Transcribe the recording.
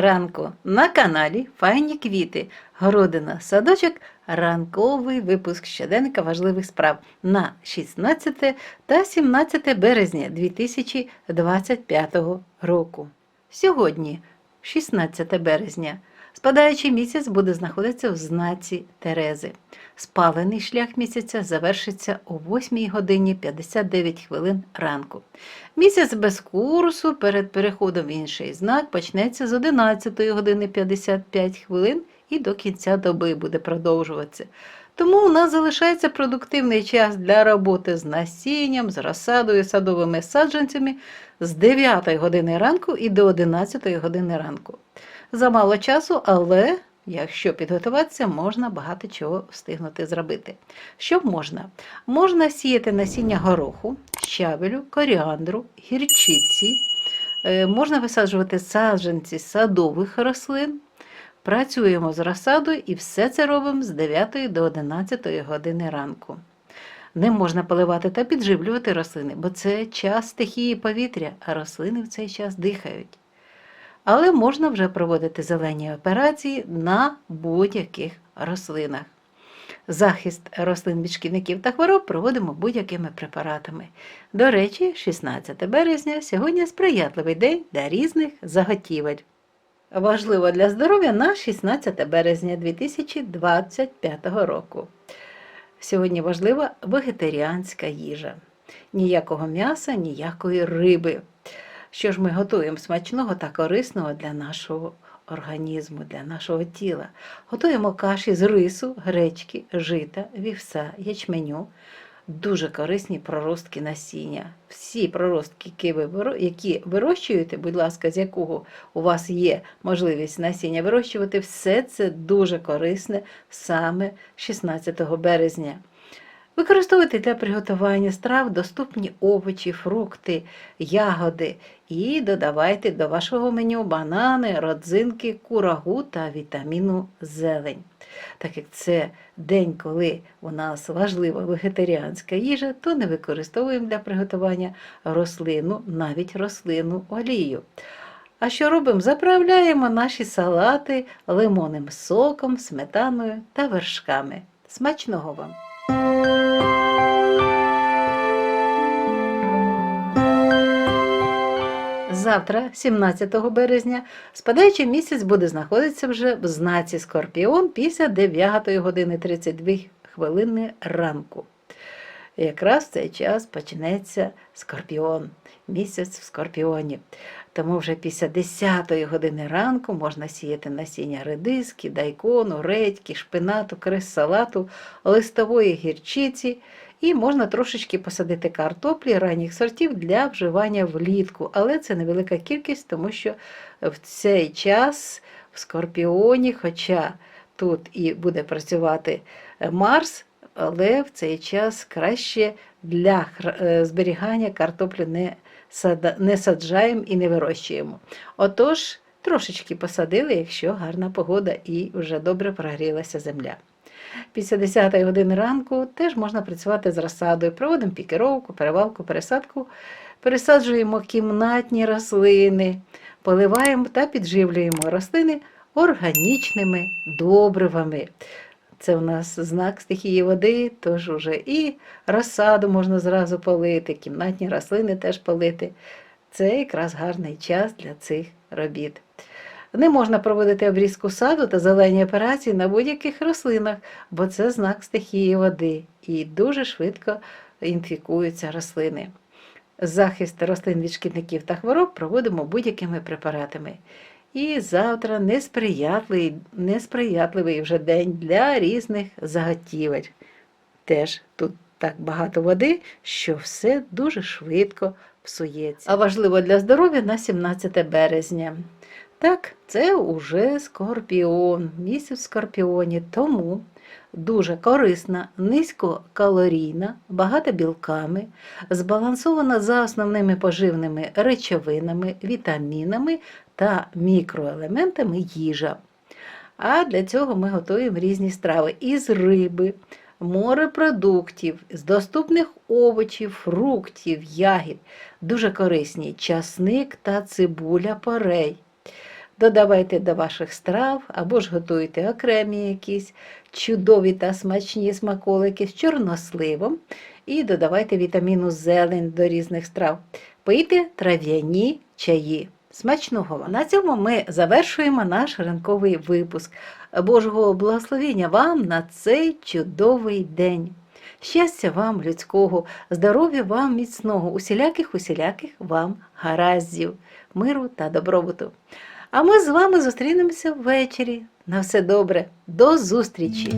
ранку. На каналі Файні квіти, городина, садочок, ранковий випуск щоденника важливих справ на 16 та 17 березня 2025 року. Сьогодні, 16 березня, спадаючий місяць буде знаходитися в знаці Терези. Спалений шлях місяця завершиться о 8 годині 59 хвилин ранку. Місяць без курсу перед переходом в інший знак почнеться з 11 години 55 хвилин і до кінця доби буде продовжуватися. Тому у нас залишається продуктивний час для роботи з насінням, з розсадою, садовими саджанцями з 9 години ранку і до 11 години ранку. Замало часу, але якщо підготуватися, можна багато чого встигнути зробити. Що можна? Можна сіяти насіння гороху, щавелю, коріандру, гірчиці, Е, можна висаджувати саджанці садових рослин. Працюємо з розсадою і все це робимо з 9 до 11 години ранку. Не можна поливати та підживлювати рослини, бо це час стихії повітря, а рослини в цей час дихають. Але можна вже проводити зелені операції на будь-яких рослинах. Захист рослин від шкідників та хвороб проводимо будь-якими препаратами. До речі, 16 березня сьогодні сприятливий день для різних заготівель. Важливо для здоров'я на 16 березня 2025 року. Сьогодні важлива вегетаріанська їжа. Ніякого м'яса, ніякої риби. Що ж ми готуємо смачного та корисного для нашого організму, для нашого тіла? Готуємо каші з рису, гречки, жита, вівса, ячменю. Дуже корисні проростки насіння. Всі проростки, які ви які вирощуєте, будь ласка, з якого у вас є можливість насіння вирощувати, все це дуже корисне саме 16 березня. Використовуйте для приготування страв доступні овочі, фрукти, ягоди і додавайте до вашого меню банани, родзинки, курагу та вітаміну зелень. Так як це день, коли у нас важлива вегетаріанська їжа, то не використовуємо для приготування рослину, навіть рослину олію. А що робимо? Заправляємо наші салати лимонним соком, сметаною та вершками. Смачного вам! Завтра, 17 березня, спадаючий місяць буде знаходитися вже в знаці Скорпіон після 9 години 32 хвилини ранку. Якраз в цей час почнеться Скорпіон, місяць в Скорпіоні. Тому вже після 10-ї години ранку можна сіяти насіння редиски, дайкону, редьки, шпинату, крес салату, листової гірчиці. І можна трошечки посадити картоплі ранніх сортів для вживання влітку. Але це невелика кількість, тому що в цей час в Скорпіоні, хоча тут і буде працювати Марс, але в цей час краще для е, зберігання картоплі не, не саджаємо і не вирощуємо. Отож, трошечки посадили, якщо гарна погода і вже добре прогрілася земля. Після 10 години ранку теж можна працювати з розсадою. Проводимо пікіровку, перевалку, пересадку, пересаджуємо кімнатні рослини, поливаємо та підживлюємо рослини органічними добривами. Це у нас знак стихії води, тож уже і розсаду можна зразу полити, кімнатні рослини теж полити. Це якраз гарний час для цих робіт. Не можна проводити обрізку саду та зелені операції на будь-яких рослинах, бо це знак стихії води і дуже швидко інфікуються рослини. Захист рослин від шкідників та хвороб проводимо будь-якими препаратами. І завтра несприятливий, несприятливий вже день для різних заготівель. Теж тут так багато води, що все дуже швидко псується. А важливо для здоров'я на 17 березня. Так, це уже скорпіон, місяць в скорпіоні, тому дуже корисна, низькокалорійна, багата білками, збалансована за основними поживними речовинами, вітамінами та мікроелементами їжа. А для цього ми готуємо різні страви із риби, морепродуктів, з доступних овочів, фруктів, ягід. Дуже корисні часник та цибуля порей. Додавайте до ваших страв або ж готуйте окремі якісь чудові та смачні смаколики з чорносливом і додавайте вітаміну зелень до різних страв. Пийте трав'яні чаї. Смачного! На цьому ми завершуємо наш ранковий випуск. Божого благословення вам на цей чудовий день. Щастя вам людського, здоров'я вам міцного, усіляких усіляких вам гараздів, миру та добробуту. А ми з вами зустрінемося ввечері. На все добре, до зустрічі!